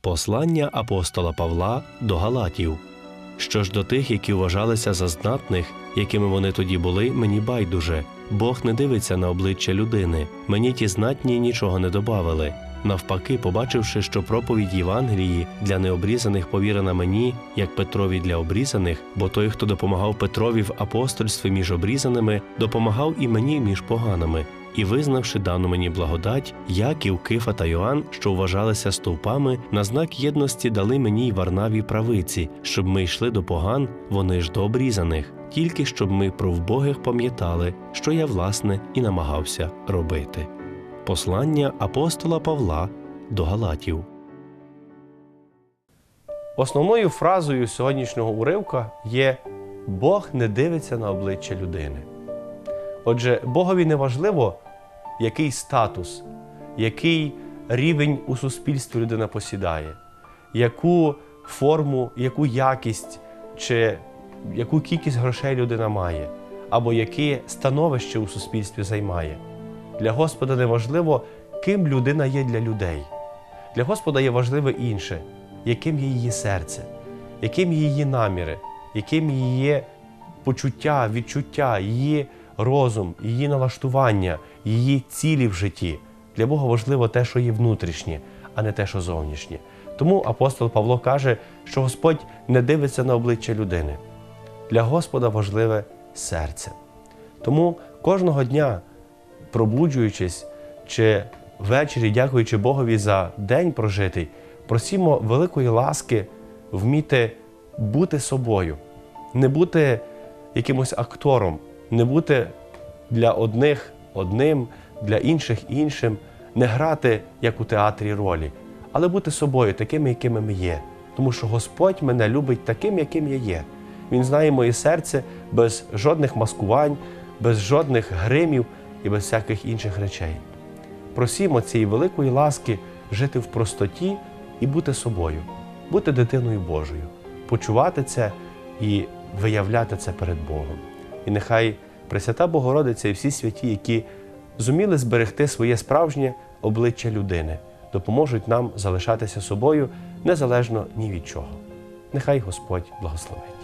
Послання апостола Павла до Галатів. Що ж до тих, які вважалися за знатних, якими вони тоді були, мені байдуже. Бог не дивиться на обличчя людини. Мені ті знатні нічого не добавили. Навпаки, побачивши, що проповідь Євангелії для необрізаних повірена мені, як Петрові для обрізаних, бо той, хто допомагав Петрові в апостольстві між обрізаними, допомагав і мені між поганими. І визнавши дану мені благодать, Яків, Кифа та Йоанн, що вважалися стовпами, на знак єдності дали мені й Варнаві правиці, щоб ми йшли до поган, вони ж до обрізаних, тільки щоб ми про вбогих пам'ятали, що я власне і намагався робити. Послання апостола Павла до Галатів. Основною фразою сьогоднішнього уривка є Бог не дивиться на обличчя людини. Отже, Богові не важливо, який статус, який рівень у суспільстві людина посідає, яку форму, яку якість чи яку кількість грошей людина має, або яке становище у суспільстві займає. Для Господа не важливо, ким людина є для людей. Для Господа є важливе інше, яким є її серце, яким є її наміри, яким її почуття, відчуття, її розум, її налаштування, її цілі в житті. Для Бога важливо те, що є внутрішнє, а не те, що зовнішнє. Тому апостол Павло каже, що Господь не дивиться на обличчя людини. Для Господа важливе серце. Тому кожного дня, пробуджуючись чи ввечері, дякуючи Богові за день прожитий, просімо великої ласки вміти бути собою, не бути якимось актором, не бути для одних одним, для інших іншим, не грати як у театрі ролі, але бути собою, такими, якими ми є. Тому що Господь мене любить таким, яким я є. Він знає моє серце без жодних маскувань, без жодних гримів і без всяких інших речей. Просімо цієї великої ласки жити в простоті і бути собою, бути дитиною Божою, почувати це і виявляти це перед Богом. І нехай Пресвята Богородиця і всі святі, які зуміли зберегти своє справжнє обличчя людини, допоможуть нам залишатися собою незалежно ні від чого. Нехай Господь благословить.